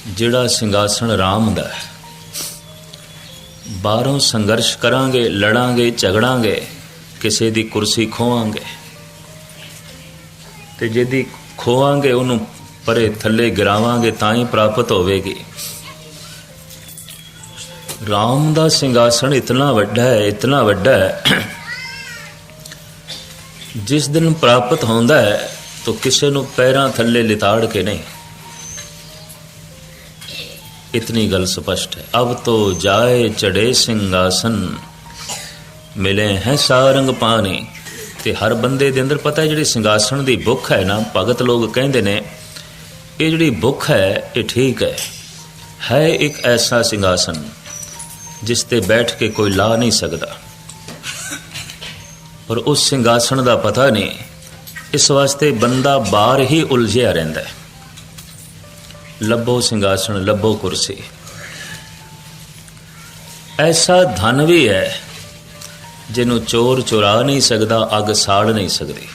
[SPEAKER 1] ਜਿਹੜਾ ਸਿੰਘਾਸਣ ਰਾਮ ਦਾ ਹੈ। ਬਾਹਰੋਂ ਸੰਘਰਸ਼ ਕਰਾਂਗੇ, ਲੜਾਂਗੇ, ਝਗੜਾਂਗੇ, ਕਿਸੇ ਦੀ ਕੁਰਸੀ ਖੋਵਾਂਗੇ। ਤੇ ਜਿਹਦੀ ਖੋਵਾਂਗੇ, ਉਹਨੂੰ ਪਰੇ ਥੱਲੇ ਗਿਰਾਵਾਂਗੇ, ਤਾਂ ਹੀ ਪ੍ਰਾਪਤ ਹੋਵੇਗੀ। ਰਾਮ ਦਾ ਸਿੰਘਾਸਣ ਇਤਨਾ ਵੱਡਾ ਹੈ, ਇਤਨਾ ਵੱਡਾ ਹੈ, ਜਿਸ ਦਿਨ ਪ੍ਰਾਪਤ ਹੁੰਦਾ ਹੈ, ਤਾਂ ਕਿਸੇ ਨੂੰ ਪੈਰਾਂ ਥੱਲੇ ਲਿਤਾੜ ਕੇ ਨਹੀਂ। ਇਤਨੀ ਗੱਲ ਸਪਸ਼ਟ ਹੈ। ਅਬ ਤੋ ਜਾਏ ਚੜੇ ਸਿੰਘਾਸਨ, ਮਿਲੇ ਹੈ ਸਾਰੰਗ ਪਾਣੀ। ਤੇ ਹਰ ਬੰਦੇ ਦੇ ਅੰਦਰ ਪਤਾ ਹੈ, ਜਿਹੜੀ ਸਿੰਘਾਸਣ ਦੀ ਭੁੱਖ ਹੈ ਨਾ, ਭਗਤ ਲੋਕ ਕਹਿੰਦੇ ਨੇ, ਇਹ ਜਿਹੜੀ ਭੁੱਖ ਹੈ, ਇਹ ਠੀਕ ਹੈ। ਹੈ ਇੱਕ ਐਸਾ ਸਿੰਘਾਸਨ, ਜਿਸ ਤੇ ਬੈਠ ਕੇ ਕੋਈ ਲਾ ਨਹੀਂ ਸਕਦਾ। ਪਰ ਉਸ ਸਿੰਘਾਸਣ ਦਾ ਪਤਾ ਨਹੀਂ, ਇਸ ਵਾਸਤੇ ਬੰਦਾ ਬਾਹਰ ਹੀ ਉਲਝਿਆ ਰਹਿੰਦਾ ਹੈ। ਲੱਭੋ ਸਿੰਘਾਸਣ, ਲੱਭੋ ਕੁਰਸੀ। ਐਸਾ ਧਨ ਵੀ ਹੈ, ਜਿਹਨੂੰ ਚੋਰ ਚੁਰਾ ਨਹੀਂ ਸਕਦਾ, ਅਗ ਸਾੜ ਨਹੀਂ ਸਕਦੀ।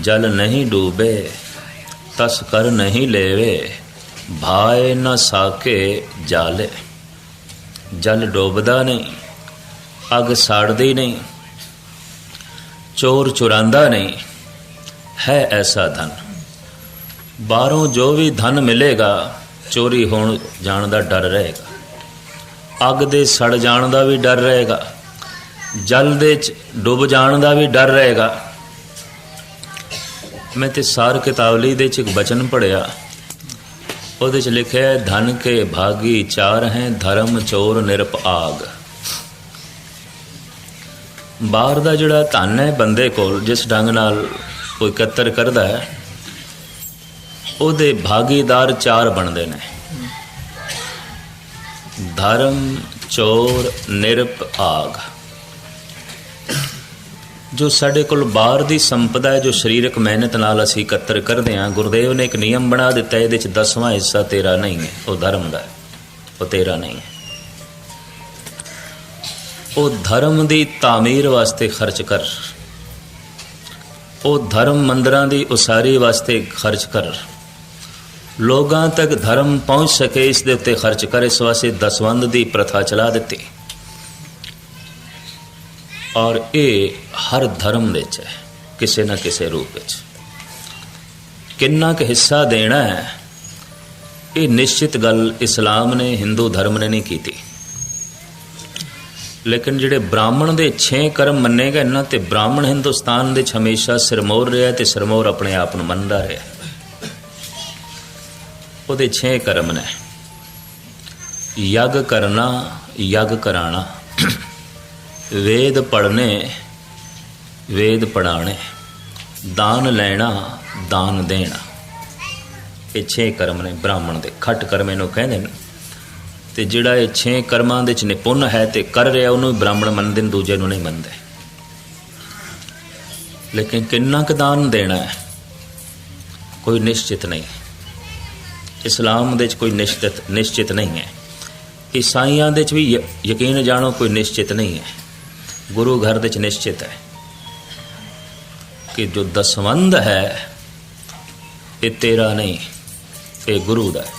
[SPEAKER 1] ਜਲ ਨਹੀਂ ਡੂਬੇ, ਤਸ ਕਰ ਨਹੀਂ ਲੈਵੇ, ਭਾਏ ਨਾ ਸਾਕੇ ਜਾਲੇ। ਜਲ ਡੋਬਦਾ ਨਹੀਂ, ਅਗ ਸਾੜਦੀ ਨਹੀਂ, ਚੋਰ ਚੁਰਾਂਦਾ ਨਹੀਂ, ਹੈ ਐਸਾ ਧਨ। ਬਾਹਰੋਂ ਜੋ ਵੀ ਧਨ ਮਿਲੇਗਾ, ਚੋਰੀ ਹੋਣ ਜਾਣ ਦਾ ਡਰ ਰਹੇਗਾ। ਅੱਗ ਦੇ ਸੜ ਜਾਣ ਦਾ ਵੀ ਡਰ ਰਹੇਗਾ। ਜਲ ਦੇ ਚ ਡੁੱਬ ਜਾਣ ਦਾ ਵੀ ਡਰ ਰਹੇਗਾ। ਮੈਂ ਤੇ ਸਾਰ ਕਿਤਾਬਲੀ ਦੇ ਚ ਇੱਕ ਬਚਨ ਪੜਿਆ ਉਹਦੇ ਚ ਲਿਖਿਆ ਹੈ, ਧਨ ਕੇ ਭਾਗੀ ਚਾਰ ਹੈ, ਧਰਮ ਚੋਰ ਨਿਰਪ ਆਗ। ਬਾਹਰ ਦਾ ਜਿਹੜਾ ਧਨ ਹੈ ਬੰਦੇ ਕੋਲ, ਜਿਸ ਢੰਗ ਨਾਲ ਕੋਈ ਇਕੱਤਰ ਕਰਦਾ ਹੈ ਉਹਦੇ ਭਾਗੀਦਾਰ ਚਾਰ ਬਣਦੇ ਨੇ। ਧਰਮ, ਚੋਰ, ਨਿਰਪ, ਆਗ। ਜੋ ਸਾਡੇ ਕੋਲ ਬਾਹਰ ਦੀ ਸੰਪਦਾ ਹੈ, ਜੋ ਸਰੀਰਕ ਮਿਹਨਤ ਨਾਲ ਅਸੀਂ ਇਕੱਤਰ ਕਰਦੇ ਹਾਂ, ਗੁਰਦੇਵ ਨੇ ਇੱਕ ਨਿਯਮ ਬਣਾ ਦਿੱਤਾ ਇਹਦੇ ਚ ਦਸਵਾਂ ਹਿੱਸਾ ਤੇਰਾ ਨਹੀਂ ਹੈ, ਉਹ ਧਰਮ ਦਾ ਉਹ ਤੇਰਾ ਨਹੀਂ ਹੈ। ਉਹ ਧਰਮ ਦੀ ਤਾਮੀਰ ਵਾਸਤੇ ਖਰਚ ਕਰ। ਉਹ ਧਰਮ ਮੰਦਰਾਂ ਦੀ ਉਸਾਰੀ ਵਾਸਤੇ ਖਰਚ ਕਰ। ਲੋਕਾਂ ਤੱਕ ਧਰਮ ਪਹੁੰਚ ਸਕੇ, ਇਸ ਦੇ ਉੱਤੇ ਖਰਚ ਕਰ, ਇਸ ਵਾਸਤੇ ਦਸਵੰਦ ਦੀ ਪ੍ਰਥਾ ਚਲਾ ਦਿੱਤੀ। ਔਰ ਇਹ ਹਰ ਧਰਮ ਵਿੱਚ ਹੈ, ਕਿਸੇ ਨਾ ਕਿਸੇ ਰੂਪ ਵਿੱਚ। ਕਿੰਨਾ ਕੁ ਹਿੱਸਾ ਦੇਣਾ ਹੈ, ਇਹ ਨਿਸ਼ਚਿਤ ਗੱਲ ਇਸਲਾਮ ਨੇ, ਹਿੰਦੂ ਧਰਮ ਨੇ ਨਹੀਂ ਕੀਤੀ। ਲੇਕਿਨ ਜਿਹੜੇ ਬ੍ਰਾਹਮਣ ਦੇ 6 ਕਰਮ ਮੰਨੇ ਗਏ ਨਾ ਤੇ ਬ੍ਰਾਹਮਣ ਹਿੰਦੁਸਤਾਨ ਦੇ ਹਮੇਸ਼ਾ ਸਿਰਮੌਰ ਰਿਹਾ ਤੇ ਸਿਰਮੌਰ ਆਪਣੇ ਆਪ ਨੂੰ ਮੰਨਦਾ ਰਿਹਾ। ਉਹਦੇ 6 ਕਰਮ ਨੇ। ਯਗ ਕਰਨਾ, ਯਗ ਕਰਾਣਾ। ਵੇਦ ਪੜਨੇ ਵੇਦ ਪੜਾਣੇ ਦਾਨ ਲੈਣਾ, ਦਾਨ ਦੇਣਾ। ਇਹ ਛੇ ਕਰਮ ਨੇ ਬ੍ਰਾਹਮਣ ਦੇ। ਖੱਟ ਕਰਮ ਇਹਨੂੰ ਕਹਿੰਦੇ ਨੇ। ਤੇ ਜਿਹੜਾ ਇਹ ਛੇ ਕਰਮਾਂ ਦੇ ਚ ਨਿਪੁੰਨ ਹੈ ਤੇ ਕਰ ਰਿਹਾ, ਉਹਨੂੰ ਵੀ ਬ੍ਰਾਹਮਣ ਮੰਨਦੇ ਨੇ, ਦੂਜੇ ਨੂੰ ਨਹੀਂ ਮੰਨਦੇ। ਲੇਕਿਨ ਕਿੰਨਾ ਕੁ ਦਾਨ ਦੇਣਾ ਹੈ, ਕੋਈ ਨਿਸ਼ਚਿਤ ਨਹੀਂ। ਇਸਲਾਮ ਦੇ ਵਿੱਚ ਕੋਈ ਨਿਸ਼ਚਿਤ ਨਿਸ਼ਚਿਤ ਨਹੀਂ ਹੈ। ਈਸਾਈਆਂ ਦੇ ਵਿੱਚ ਵੀ ਯਕੀਨ ਜਾਣੋ ਕੋਈ ਨਿਸ਼ਚਿਤ ਨਹੀਂ ਹੈ। ਗੁਰੂ ਘਰ ਦੇ ਵਿੱਚ ਨਿਸ਼ਚਿਤ ਹੈ ਕਿ ਜੋ ਦਸਵੰਦ ਹੈ, ਇਹ ਤੇਰਾ ਨਹੀਂ, ਇਹ ਗੁਰੂ ਦਾ ਹੈ।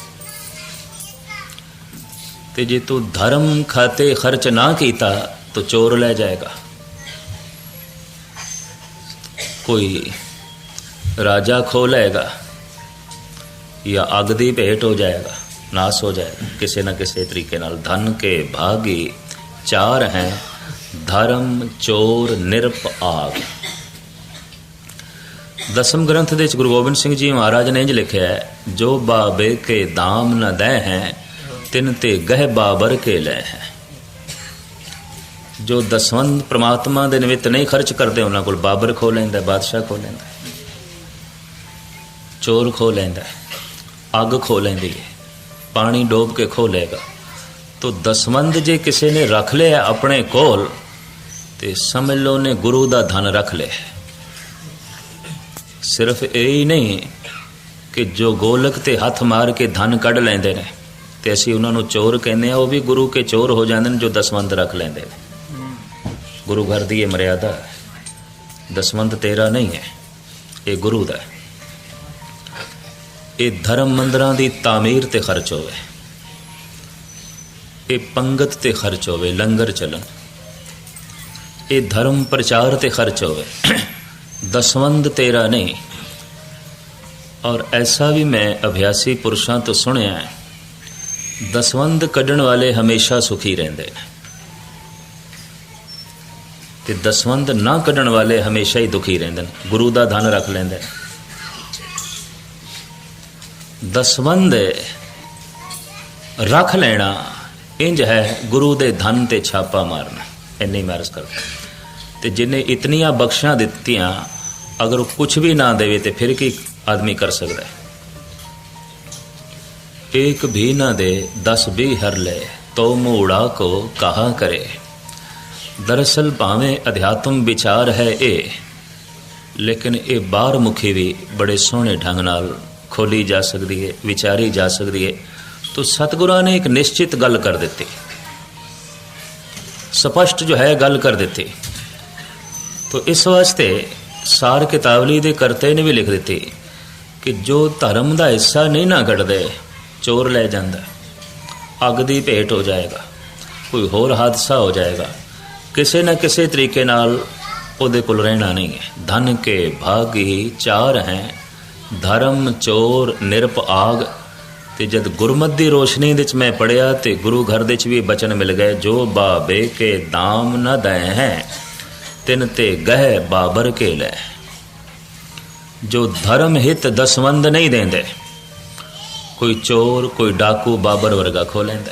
[SPEAKER 1] ਤੇ ਜੇ ਤੂੰ ਧਰਮ ਖਾਤੇ ਖਰਚ ਨਾ ਕੀਤਾ, ਤਾਂ ਚੋਰ ਲੈ ਜਾਏਗਾ। ਕੋਈ ਰਾਜਾ ਖੋ ਲਏਗਾ। ਜਾਂ ਅੱਗ ਦੀ ਭੇਟ ਹੋ ਜਾਏਗਾ, ਨਾਸ ਹੋ ਜਾਏਗਾ। ਕਿਸੇ ਨਾ ਕਿਸੇ ਤਰੀਕੇ ਨਾਲ ਧਨ ਕੇ ਭਾਗੀ ਚਾਰ ਹੈ, ਧਰਮ ਚੋਰ ਨਿਰਪ ਆਗ। ਦਸਮ ਗ੍ਰੰਥ ਦੇ ਵਿੱਚ ਗੁਰੂ ਗੋਬਿੰਦ ਸਿੰਘ ਜੀ ਮਹਾਰਾਜ ਨੇ ਇੰਜ ਲਿਖਿਆ ਹੈ, ਜੋ ਬਾਬੇ ਕੇ ਦਾਮ ਨ ਦੇ ਹੈ, ਤਿਨ ਤੇ ਗਹਿ ਬਾਬਰ ਕੇ ਲੈ ਹੈ। ਜੋ ਦਸਵੰਦ ਪ੍ਰਮਾਤਮਾ ਦੇ ਨਿਮਿਤ ਨਹੀਂ ਖਰਚ ਕਰਦੇ, ਉਹਨਾਂ ਕੋਲ ਬਾਬਰ ਖੋ ਲੈਂਦਾ, ਬਾਦਸ਼ਾਹ ਖੋ ਲੈਂਦਾ, ਚੋਰ ਖੋ ਲੈਂਦਾ। ਅੱਗ ਖੋ ਲੈਂਦੀ ਹੈ, ਪਾਣੀ ਡੋਬ ਕੇ ਖੋ ਲੇਗਾ ਤੋ ਦਸਵੰਦ ਜੇ ਕਿਸੇ ਨੇ ਰੱਖ ਲਿਆ ਆਪਣੇ ਕੋਲ, ਤੇ ਸਮਝ ਲਓ ਨੇ ਗੁਰੂ ਦਾ ਧਨ ਰੱਖ ਲਿਆ ਸਿਰਫ ਇਹ ਹੀ ਨਹੀਂ ਕਿ ਜੋ ਗੋਲਕ ਤੇ ਹੱਥ ਮਾਰ ਕੇ ਧਨ ਕੱਢ ਲੈਂਦੇ ਨੇ, ਤੇ ਅਸੀਂ ਉਹਨਾਂ ਨੂੰ ਚੋਰ ਕਹਿੰਦੇ ਆ ਉਹ ਵੀ ਗੁਰੂ ਕੇ ਚੋਰ ਹੋ ਜਾਂਦੇ ਨੇ ਜੋ ਦਸਵੰਦ ਰੱਖ ਲੈਂਦੇ ਨੇ। ਗੁਰੂ ਘਰ ਦੀ ਇਹ ਮਰਿਆਦਾ ਹੈ। ਦਸਵੰਦ ਤੇਰਾ ਨਹੀਂ ਹੈ, ਇਹ ਗੁਰੂ ਦਾ ਹੈ। ਇਹ ਧਰਮ ਮੰਦਰਾਂ ਦੀ ਤਾਮੀਰ ਤੇ ਖਰਚ ਹੋਵੇ। ਇਹ ਪੰਗਤ ਤੇ ਖਰਚ ਹੋਵੇ, ਲੰਗਰ ਚੱਲਣ। ਇਹ ਧਰਮ ਪ੍ਰਚਾਰ ਤੇ ਖਰਚ ਹੋਵੇ। ਦਸਵੰਦ ਤੇਰਾ ਨਹੀਂ। ਔਰ ਐਸਾ ਵੀ ਮੈਂ ਅਭਿਆਸੀ ਪੁਰਸ਼ਾਂ ਤੋਂ ਸੁਣਿਆ ਹੈ ਦਸਵੰਦ ਕੱਢਣ ਵਾਲੇ ਹਮੇਸ਼ਾ ਸੁਖੀ ਰਹਿੰਦੇ ਨੇ। ਤੇ ਦਸਵੰਦ ਨਾ ਕੱਢਣ ਵਾਲੇ ਹਮੇਸ਼ਾ ਹੀ ਦੁਖੀ ਰਹਿੰਦੇ ਨੇ। ਗੁਰੂ ਦਾ ਧਨ ਰੱਖ ਲੈਂਦੇ ਨੇ। ਦਸਵੰਦ ਰੱਖ ਲੈਣਾ। ਇੰਜ ਹੈ, ਗੁਰੂ ਦੇ ਧਨ ਤੇ ਛਾਪਾ ਮਾਰਨਾ। ਇੰਨੀ ਮਾਰਸ ਕਰਦਾ ਤੇ ਜਿਨੇ ਇਤਨੀਆਂ ਬਖਸ਼ਾਂ ਦਿੱਤੀਆਂ, ਅਗਰ ਉਹ ਕੁਝ ਵੀ ਨਾ ਦੇਵੇ ਤੇ ਫਿਰ ਕੀ ਆਦਮੀ ਕਰ ਸਕਦਾ ਹੈ? ਇੱਕ ਵੀ ਨਾ ਦੇ 10 ਵੀ ਹਰ ਲੈ। ਤੋ ਮੂੜਾ ਕੋ ਕਹਾ ਕਰੇ। ਦਰਅਸਲ ਭਾਵੇਂ ਅਧਿਆਤਮ ਵਿਚਾਰ ਹੈ ਇਹ, ਲੇਕਿਨ ਇਹ ਬਾਹਰ ਮੁਖੀ ਵੀ ਬੜੇ ਸੋਹਣੇ ਢੰਗ ਨਾਲ ਖੋਲੀ ਜਾ ਸਕਦੀ ਹੈ, ਵਿਚਾਰੀ ਜਾ ਸਕਦੀ ਹੈ। ਤੋ ਸਤਿਗੁਰਾਂ ਨੇ ਇੱਕ ਨਿਸ਼ਚਿਤ ਗੱਲ ਕਰ ਦਿੱਤੀ। ਸਪਸ਼ਟ ਜੋ ਹੈ, ਗੱਲ ਕਰ ਦਿੱਤੀ। ਤੋ ਇਸ ਵਾਸਤੇ ਸਾਰ ਕਿਤਾਬਲੀ ਦੇ ਕਰਤੇ ਨੇ ਵੀ ਲਿਖ ਦਿੱਤੀ ਕਿ ਜੋ ਧਰਮ ਦਾ ਹਿੱਸਾ ਨਹੀਂ ਨਾ ਕੱਢਦੇ ਚੋਰ ਲੈ ਜਾਂਦਾ। ਅੱਗ ਦੀ ਭੇਟ ਹੋ ਜਾਏਗਾ, ਕੋਈ ਹੋਰ ਹਾਦਸਾ ਹੋ ਜਾਏਗਾ। ਕਿਸੇ ਨਾ ਕਿਸੇ ਤਰੀਕੇ ਨਾਲ ਉਹਦੇ ਕੋਲ ਰਹਿਣਾ ਨਹੀਂ ਹੈ। ਧਨ ਕੇ ਭਾਗ ਹੀ ਚਾਰ ਹੈ ਧਰਮ ਚੋਰ ਨਿਰਪ ਆਗ, ਤੇ ਜਦ ਗੁਰਮਤ ਦੀ ਰੋਸ਼ਨੀ ਵਿੱਚ ਮੈਂ ਪੜਿਆ, ਤੇ ਗੁਰੂ ਘਰ ਦੇ ਵਿੱਚ ਵੀ ਬਚਨ ਮਿਲ ਗਏ, ਜੋ ਬਾਬੇ ਕੇ ਦਾਮ ਨਾ ਦੈ ਹੈ, ਤਿਨ ਤੇ ਗਹਿ ਬਾਬਰ ਕੇ ਲੈ। ਜੋ ਧਰਮ ਹਿਤ ਦਸਵੰਦ ਨਹੀਂ ਦਿੰਦੇ, ਕੋਈ ਚੋਰ, ਕੋਈ ਡਾਕੂ ਬਾਬਰ ਵਰਗਾ ਖੋ ਲੈਂਦਾ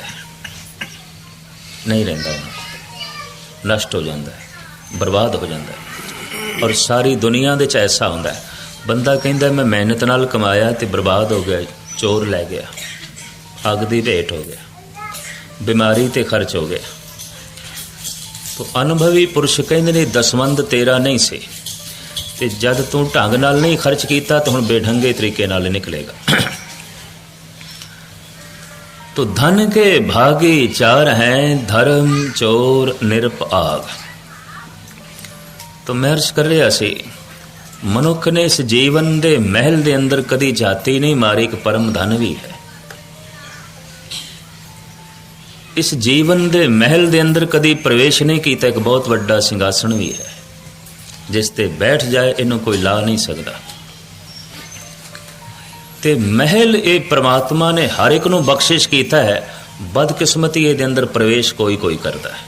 [SPEAKER 1] ਨਹੀਂ ਰਹਿੰਦਾ ਉਹਨਾਂ ਨਸ਼ਟ ਹੋ ਜਾਂਦਾ ਬਰਬਾਦ ਹੋ ਜਾਂਦਾ ਔਰ ਸਾਰੀ ਦੁਨੀਆ ਦੇ ਚ ਐਸਾ ਹੁੰਦਾ ਹੈ ਬੰਦਾ ਕਹਿੰਦਾ, ਮੈਂ ਮਿਹਨਤ ਨਾਲ ਕਮਾਇਆ ਤੇ ਬਰਬਾਦ ਹੋ ਗਿਆ, ਚੋਰ ਲੈ ਗਿਆ। ਅੱਗ ਦੀ ਭੇਟ ਹੋ ਗਿਆ, ਬਿਮਾਰੀ ਤੇ ਖਰਚ ਹੋ ਗਿਆ। ਤੋ ਅਨੁਭਵੀ ਪੁਰਸ਼ ਕਹਿੰਦੇ ਨੇ ਦਸਵੰਦ ਤੇਰਾ ਨਹੀਂ ਸੀ ਤੇ ਜਦ ਤੂੰ ਢੰਗ ਨਾਲ ਨਹੀਂ ਖਰਚ ਕੀਤਾ, ਤਾਂ ਹੁਣ ਬੇਢੰਗੇ ਤਰੀਕੇ ਨਾਲ ਨਿਕਲੇਗਾ। ਤੋ ਧਨ ਕੇ ਭਾਗੀ ਚਾਰ ਹੈ, ਧਰਮ ਚੋਰ ਨਿਰਪਾਗ ਤੋ ਮਹਿਰਸ਼ ਕਰ ਰਿਹਾ ਸੀ ਮਨੁੱਖ ਨੇ ਇਸ ਜੀਵਨ ਦੇ ਮਹਿਲ ਦੇ ਅੰਦਰ ਕਦੀ ਜਾਤੀ ਨਹੀਂ ਮਾਰੀ, ਇੱਕ ਪਰਮ ਧਨ ਵੀ ਹੈ। ਇਸ ਜੀਵਨ ਦੇ ਮਹਿਲ ਦੇ ਅੰਦਰ ਕਦੀ ਪ੍ਰਵੇਸ਼ ਨਹੀਂ ਕੀਤਾ, ਇੱਕ ਬਹੁਤ ਵੱਡਾ ਸਿੰਘਾਸਣ ਵੀ ਹੈ। ਜਿਸ ਤੇ ਬੈਠ ਜਾਏ, ਇਹਨੂੰ ਕੋਈ ਲਾ ਨਹੀਂ ਸਕਦਾ। ਤੇ ਮਹਿਲ ਇਹ ਪ੍ਰਮਾਤਮਾ ਨੇ ਹਰ ਇੱਕ ਨੂੰ ਬਖਸ਼ਿਸ਼ ਕੀਤਾ ਹੈ, ਬਦਕਿਸਮਤੀ ਇਹਦੇ ਅੰਦਰ ਪ੍ਰਵੇਸ਼ ਕੋਈ ਕੋਈ ਕਰਦਾ ਹੈ।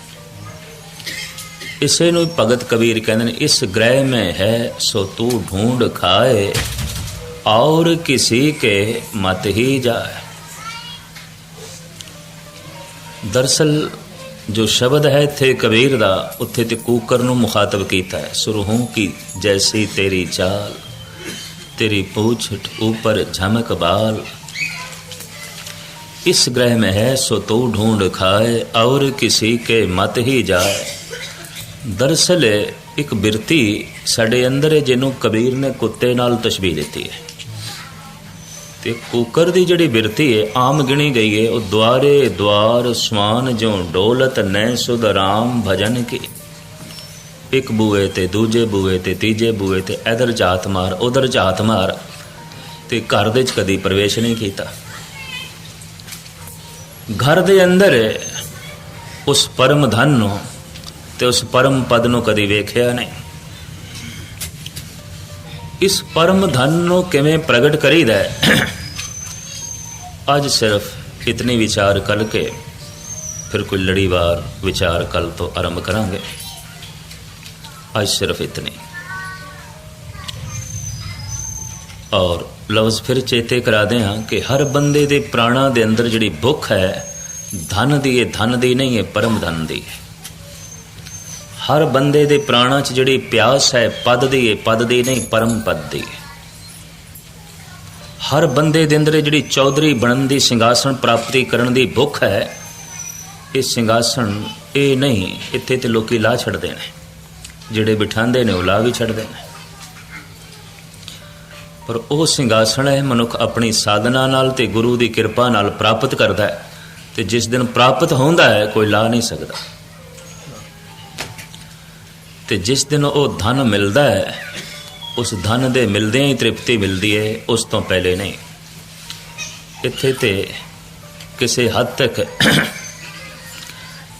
[SPEAKER 1] ਇਸੇ ਨੂੰ ਭਗਤ ਕਬੀਰ ਕਹਿੰਦੇ ਨੇ ਇਸ ਗ੍ਰਹਿ ਮੈਂ ਹੈ ਸੋ ਤੂੰ ਢੂੰਡ ਖਾਏ ਔਰ ਕਿਸੇ ਕੇ ਮਤ ਹੀ ਜਾਏ ਦਰਸਲ ਜੋ ਸ਼ਬਦ ਹੈ ਇੱਥੇ ਕਬੀਰ ਦਾ ਉੱਥੇ ਤੇ ਕੂਕਰ ਨੂੰ ਮੁਖਾਤਬ ਕੀਤਾ ਹੈ ਸੁਰਹੂ ਕੀ ਜੈਸੀ ਤੇਰੀ ਚਾਲ तेरी पूछट ऊपर झमक बाल इस ग्रह में है सो तू ढूंढ खाए और किसी के मत ही जाए ਦਰਸਲ ਇੱਕ ਬਿਰਤੀ ਸਾਡੇ ਅੰਦਰ ਹੈ ਜਿਹਨੂੰ ਕਬੀਰ ਨੇ ਕੁੱਤੇ ਨਾਲ ਤਸ਼ਬੀਹ ਦਿੱਤੀ ਹੈ। ਤੇ ਕੂਕਰ ਦੀ ਜਿਹੜੀ ਬਿਰਤੀ ਹੈ, ਆਮ ਗਿਣੀ ਗਈ ਹੈ, ਉਹ ਦੁਆਰੇ ਦੁਆਰ ਸਵਾਨ ਜੋ ਡੋਲਤ ਨੈ ਸੁਧ ਰਾਮ ਭਜਨ ਕੀ। ਇੱਕ ਬੂਏ ਤੇ ਦੂਜੇ ਬੂਏ ਤੇ ਤੀਜੇ ਬੂਏ ਤੇ ਇਧਰ ਜਾਤ ਮਾਰ, ਉਧਰ ਜਾਤ ਮਾਰ, ਤੇ ਘਰ ਦੇ ਚ ਕਦੀ ਪ੍ਰਵੇਸ਼ ਨਹੀਂ ਕੀਤਾ। ਘਰ ਦੇ ਅੰਦਰ ਉਸ ਪਰਮ ਧਨ ਨੂੰ ਤੇ ਉਸ ਪਰਮ ਪਦ ਨੂੰ ਕਦੀ ਵੇਖਿਆ ਨਹੀਂ। ਇਸ ਪਰਮ ਧਨ ਨੂੰ ਕਿਵੇਂ ਪ੍ਰਗਟ ਕਰੀਦਾ ਹੈ? ਅੱਜ ਸਿਰਫ ਇਤਨੀ ਵਿਚਾਰ ਕਰਕੇ ਫਿਰ ਕੋਈ ਲੜੀਵਾਰ ਵਿਚਾਰ ਕੱਲ ਤੋਂ ਆਰੰਭ ਕਰਾਂਗੇ। ਅੱਜ ਸਿਰਫ ਇਤਨੇ। ਔਰ ਲਫ਼ਜ਼ ਫਿਰ ਚੇਤੇ ਕਰਾਦੇ ਹਾਂ ਕਿ ਹਰ ਬੰਦੇ ਦੇ ਪ੍ਰਾਣਾ ਦੇ ਅੰਦਰ ਜਿਹੜੀ ਭੁੱਖ ਹੈ, ਧਨ ਦੀ ਇਹ ਧਨ ਦੀ ਨਹੀਂ ਹੈ ਪਰਮ ਧਨ ਦੀ ਹੈ। ਹਰ ਬੰਦੇ ਦੇ ਪ੍ਰਾਣਾ 'ਚ ਜਿਹੜੀ ਪਿਆਸ ਹੈ, ਪਦ ਦੀ ਹੈ ਪਦ ਦੀ ਨਹੀਂ, ਪਰਮ ਪਦ ਦੀ ਹੈ ਹਰ ਬੰਦੇ ਦੇ ਅੰਦਰ ਜਿਹੜੀ ਚੌਧਰੀ ਬਣਨ ਦੀ ਸਿੰਘਾਸਣ ਪ੍ਰਾਪਤੀ ਕਰਨ ਦੀ ਭੁੱਖ ਹੈ, ਇਹ ਸਿੰਘਾਸਣ, ਇਹ ਨਹੀਂ, ਇੱਥੇ ਤੇ ਲੋਕੀ ਲਾ ਛੱਡਦੇ ਨੇ। ਜਿਹੜੇ ਬਿਠਾਉਂਦੇ ਨੇ, ਉਹ ਲਾ ਵੀ ਛੱਡਦੇ ਨੇ। ਪਰ ਉਹ ਸਿੰਘਾਸਣ ਹੈ, ਮਨੁੱਖ ਆਪਣੀ ਸਾਧਨਾ ਨਾਲ ਤੇ ਗੁਰੂ ਦੀ ਕਿਰਪਾ ਨਾਲ ਪ੍ਰਾਪਤ ਕਰਦਾ ਹੈ ਤੇ ਜਿਸ ਦਿਨ ਪ੍ਰਾਪਤ ਹੁੰਦਾ ਹੈ, ਕੋਈ ਲਾ ਨਹੀਂ ਸਕਦਾ। ਤੇ ਜਿਸ ਦਿਨ ਉਹ ਧਨ ਮਿਲਦਾ ਹੈ, ਉਸ ਧਨ ਦੇ ਮਿਲਦਿਆਂ ਹੀ ਤ੍ਰਿਪਤੀ ਮਿਲਦੀ ਹੈ ਉਸ ਤੋਂ ਪਹਿਲੇ ਨਹੀਂ। ਇੱਥੇ ਤੇ ਕਿਸੇ ਹੱਦ ਤੱਕ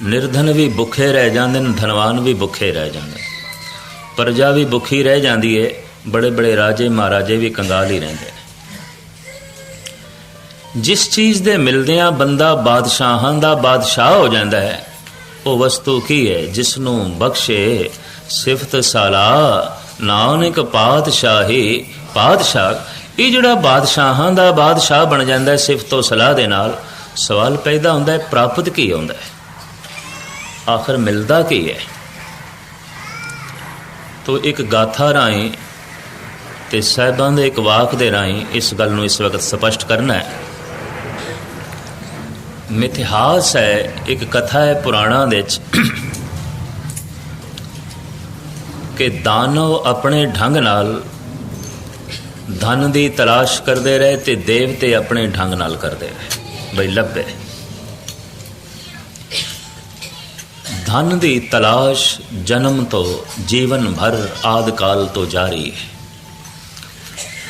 [SPEAKER 1] ਨਿਰਧਨ ਵੀ ਭੁੱਖੇ ਰਹਿ ਜਾਂਦੇ ਨੇ, ਧਨਵਾਨ ਵੀ ਭੁੱਖੇ ਰਹਿ ਜਾਂਦੇ ਪ੍ਰਜਾ ਵੀ ਭੁੱਖੀ ਰਹਿ ਜਾਂਦੀ ਏ, ਬੜੇ ਬੜੇ ਰਾਜੇ ਮਹਾਰਾਜੇ ਵੀ ਕੰਗਾਲ ਹੀ ਰਹਿੰਦੇ ਨੇ। ਜਿਸ ਚੀਜ਼ ਦੇ ਮਿਲਦਿਆਂ ਬੰਦਾ ਬਾਦਸ਼ਾਹਾਂ ਦਾ ਬਾਦਸ਼ਾਹ ਹੋ ਜਾਂਦਾ ਹੈ, ਉਹ ਵਸਤੂ ਕੀ ਹੈ, ਜਿਸ ਨੂੰ ਬਖਸ਼ੇ ਸਿਫਤ ਸਾਲਾ, ਨਾਨਕ ਪਾਤਸ਼ਾਹੀ, ਪਾਤਸ਼ਾਹ। ਇਹ ਜਿਹੜਾ ਬਾਦਸ਼ਾਹਾਂ ਦਾ ਬਾਦਸ਼ਾਹ ਬਣ ਜਾਂਦਾ ਹੈ ਸਿਫਤੋ ਸਲਾਹ ਦੇ ਨਾਲ, ਸਵਾਲ ਪੈਦਾ ਹੁੰਦਾ ਹੈ, ਪ੍ਰਾਪਤ ਕੀ ਹੁੰਦਾ ਹੈ? ਆਖਰ ਮਿਲਦਾ ਕੀ ਹੈ? ਤੋ ਇੱਕ ਗਾਥਾ ਰਾਹੀਂ ਤੇ ਸਾਹਿਬਾਂ ਦੇ ਇੱਕ ਵਾਕ ਦੇ ਰਾਹੀਂ ਇਸ ਗੱਲ ਨੂੰ ਇਸ ਵਕਤ ਸਪਸ਼ਟ ਕਰਨਾ ਹੈ। ਮਿਥਿਹਾਸ ਹੈ, ਇੱਕ ਕਥਾ ਹੈ ਪੁਰਾਣਾ ਦੇ ਵਿੱਚ ਕਿ ਦਾਨਵ ਆਪਣੇ ਢੰਗ ਨਾਲ ਧਨ ਦੀ ਤਲਾਸ਼ ਕਰਦੇ ਰਹੇ ਤੇ ਦੇਵਤੇ ਆਪਣੇ ਢੰਗ ਨਾਲ ਕਰਦੇ ਰਹੇ। ਬਈ ਲੱਭੇ। ਧਨ ਦੀ ਤਲਾਸ਼ ਜਨਮ ਤੋਂ ਜੀਵਨ ਭਰ ਆਦ ਕਾਲ ਤੋਂ ਜਾਰੀ ਹੈ।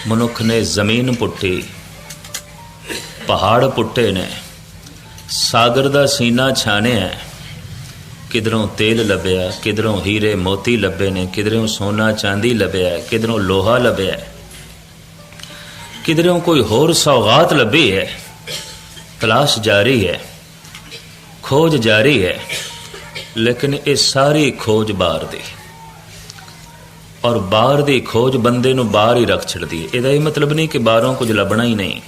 [SPEAKER 1] ਮਨੁੱਖ ਨੇ ਜ਼ਮੀਨ ਪੁੱਟੀ, ਪਹਾੜ ਪੁੱਟੇ ਨੇ, ਸਾਗਰ ਦਾ ਸੀਨਾ ਛਾਣਿਆ ਕਿਧਰੋਂ ਤੇਲ ਲੱਭਿਆ, ਕਿਧਰੋਂ ਹੀਰੇ ਮੋਤੀ ਲੱਭੇ ਨੇ, ਕਿਧਰੋਂ ਸੋਨਾ ਚਾਂਦੀ ਲੱਭਿਆ, ਕਿਧਰੋਂ ਲੋਹਾ ਲੱਭਿਆ। ਕਿਧਰੋਂ ਕੋਈ ਹੋਰ ਸੌਗਾਤ ਲੱਭੀ ਹੈ? ਤਲਾਸ਼ ਜਾਰੀ ਹੈ, ਖੋਜ ਜਾਰੀ ਹੈ, ਲੇਕਿਨ ਇਹ ਸਾਰੀ ਖੋਜ ਬਾਹਰ ਦੀ। ਔਰ ਬਾਹਰ ਦੀ ਖੋਜ ਬੰਦੇ ਨੂੰ ਬਾਹਰ ਹੀ ਰੱਖ ਛੱਡਦੀ ਹੈ। ਇਹਦਾ ਇਹ ਮਤਲਬ ਨਹੀਂ ਕਿ ਬਾਹਰੋਂ ਕੁਝ ਲੱਭਣਾ ਹੀ ਨਹੀਂ।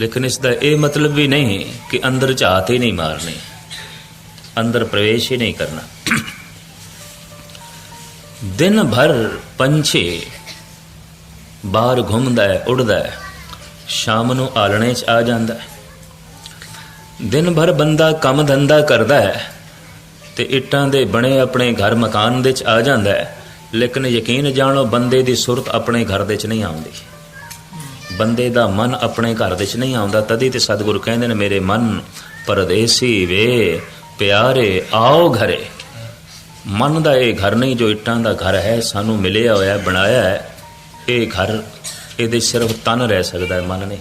[SPEAKER 1] ਲੇਕਿਨ ਇਸ ਦਾ ਇਹ ਮਤਲਬ ਵੀ ਨਹੀਂ ਕਿ ਅੰਦਰ ਝਾਤ ਹੀ ਨਹੀਂ ਮਾਰਨੀ। ਅੰਦਰ ਪ੍ਰਵੇਸ਼ ਹੀ ਨਹੀਂ ਕਰਨਾ। ਦਿਨ ਭਰ ਪੰਛੀ ਬਾਹਰ ਘੁੰਮਦਾ ਹੈ, ਉੱਡਦਾ ਹੈ, ਸ਼ਾਮ ਨੂੰ ਆਲਣੇ 'ਚ ਆ ਜਾਂਦਾ ਹੈ। ਦਿਨ ਭਰ ਬੰਦਾ ਕੰਮ ਧੰਦਾ ਕਰਦਾ ਹੈ ਤੇ ਇੱਟਾਂ ਦੇ ਬਣੇ ਆਪਣੇ ਘਰ ਮਕਾਨ ਦੇ 'ਚ ਆ ਜਾਂਦਾ ਹੈ, ਲੇਕਿਨ ਯਕੀਨ ਜਾਣੋ ਬੰਦੇ ਦੀ ਸੁਰਤ ਆਪਣੇ ਘਰ ਦੇ 'ਚ ਨਹੀਂ ਆਉਂਦੀ। ਬੰਦੇ ਦਾ ਮਨ ਆਪਣੇ ਘਰ ਦੇ 'ਚ ਨਹੀਂ ਆਉਂਦਾ, ਤਦੀ ਤੇ ਸਤਿਗੁਰੂ ਕਹਿੰਦੇ ਨੇ, ਮੇਰੇ ਮਨ ਪਰਦੇਸੀ ਵੇ ਪਿਆਰੇ, ਆਓ ਘਰੇ। ਮਨ ਦਾ ਇਹ ਘਰ ਨਹੀਂ ਜੋ ਇੱਟਾਂ ਦਾ ਘਰ ਹੈ, ਸਾਨੂੰ ਮਿਲਿਆ ਹੋਇਆ, ਬਣਾਇਆ ਹੈ। ਇਹ ਘਰ, ਇਹਦੇ ਸਿਰਫ ਤਨ ਰਹਿ ਸਕਦਾ ਹੈ, ਮਨ ਨਹੀਂ।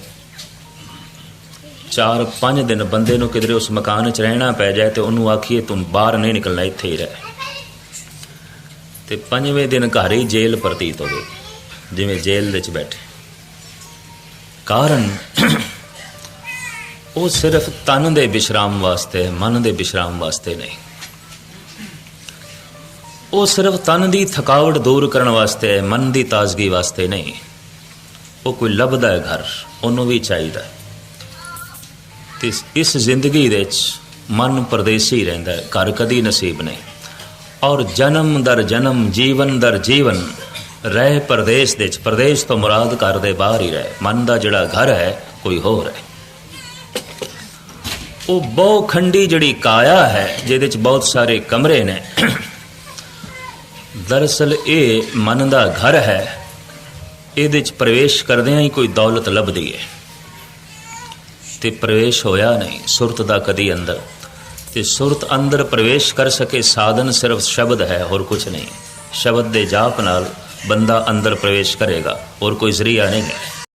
[SPEAKER 1] ਚਾਰ ਪੰਜ ਦਿਨ ਬੰਦੇ ਨੂੰ ਕਿਧਰੇ ਉਸ ਮਕਾਨ 'ਚ ਰਹਿਣਾ ਪੈ ਜਾਏ ਤੇ ਉਹਨੂੰ ਆਖੀਏ, ਤੂੰ ਬਾਹਰ ਨਹੀਂ ਨਿਕਲਣਾ, ਇੱਥੇ ਹੀ ਰਹਿ। ਤੇ ਪੰਜਵੇਂ ਦਿਨ ਘਰ ਹੀ ਜੇਲ੍ਹ ਪ੍ਰਤੀਤ ਹੋਵੇ ਜਿਵੇਂ ਜੇਲ੍ਹ ਵਿੱਚ ਬੈਠੇ। ਕਾਰਨ ਉਹ ਸਿਰਫ ਤਨ ਦੇ ਵਿਸ਼ਰਾਮ ਵਾਸਤੇ, ਮਨ ਦੇ ਵਿਸ਼ਰਾਮ ਵਾਸਤੇ ਨਹੀਂ। ਉਹ ਸਿਰਫ ਤਨ ਦੀ ਥਕਾਵਟ ਦੂਰ ਕਰਨ ਵਾਸਤੇ ਹੈ ਮਨ ਦੀ ਤਾਜ਼ਗੀ ਵਾਸਤੇ ਨਹੀਂ। ਉਹ ਕੋਈ ਲੱਭਦਾ ਹੈ ਘਰ, ਉਹਨੂੰ ਵੀ ਚਾਹੀਦਾ ਤੇ ਇਸ ਜ਼ਿੰਦਗੀ ਵਿੱਚ ਮਨ ਪਰਦੇਸੀ ਰਹਿੰਦਾ ਹੈ, ਘਰ ਕਦੀ ਨਸੀਬ ਨਹੀਂ। ਔਰ ਜਨਮ ਦਰ ਜਨਮ, ਜੀਵਨ ਦਰ ਜੀਵਨ ਰਹਿ ਪਰਦੇਸ ਦੇ ਵਿੱਚ, ਪਰਦੇਸ ਤੋਂ ਮੁਰਾਦ ਘਰ ਦੇ ਬਾਹਰ ਹੀ ਰਹਿ। ਮਨ ਦਾ ਜਿਹੜਾ ਘਰ ਹੈ, ਕੋਈ ਹੋਰ ਹੈ। ਉਹ ਬਹੁ ਖੰਡੀ ਜਿਹੜੀ ਕਾਇਆ ਹੈ, ਜਿਹਦੇ ਵਿੱਚ ਬਹੁਤ ਸਾਰੇ ਕਮਰੇ ਨੇ। ਦਰਅਸਲ ਇਹ ਮਨ ਦਾ ਘਰ ਹੈ। ਇਹਦੇ ਵਿੱਚ ਪ੍ਰਵੇਸ਼ ਕਰਦਿਆਂ ਹੀ ਕੋਈ ਦੌਲਤ ਲੱਭਦੀ ਹੈ। ਤੇ ਪ੍ਰਵੇਸ਼ ਹੋਇਆ ਨਹੀਂ, ਸੁਰਤ ਦਾ ਕਦੀ ਅੰਦਰ। ਤੇ ਸੁਰਤ ਅੰਦਰ ਪ੍ਰਵੇਸ਼ ਕਰ ਸਕੇ ਸਾਧਨ ਸਿਰਫ ਸ਼ਬਦ ਹੈ, ਹੋਰ ਕੁਝ ਨਹੀਂ। ਸ਼ਬਦ ਦੇ ਜਾਪ ਨਾਲ ਬੰਦਾ ਅੰਦਰ ਪ੍ਰਵੇਸ਼ ਕਰੇਗਾ, ਹੋਰ ਕੋਈ ਜ਼ਰੀਆ ਨਹੀਂ ਹੈ।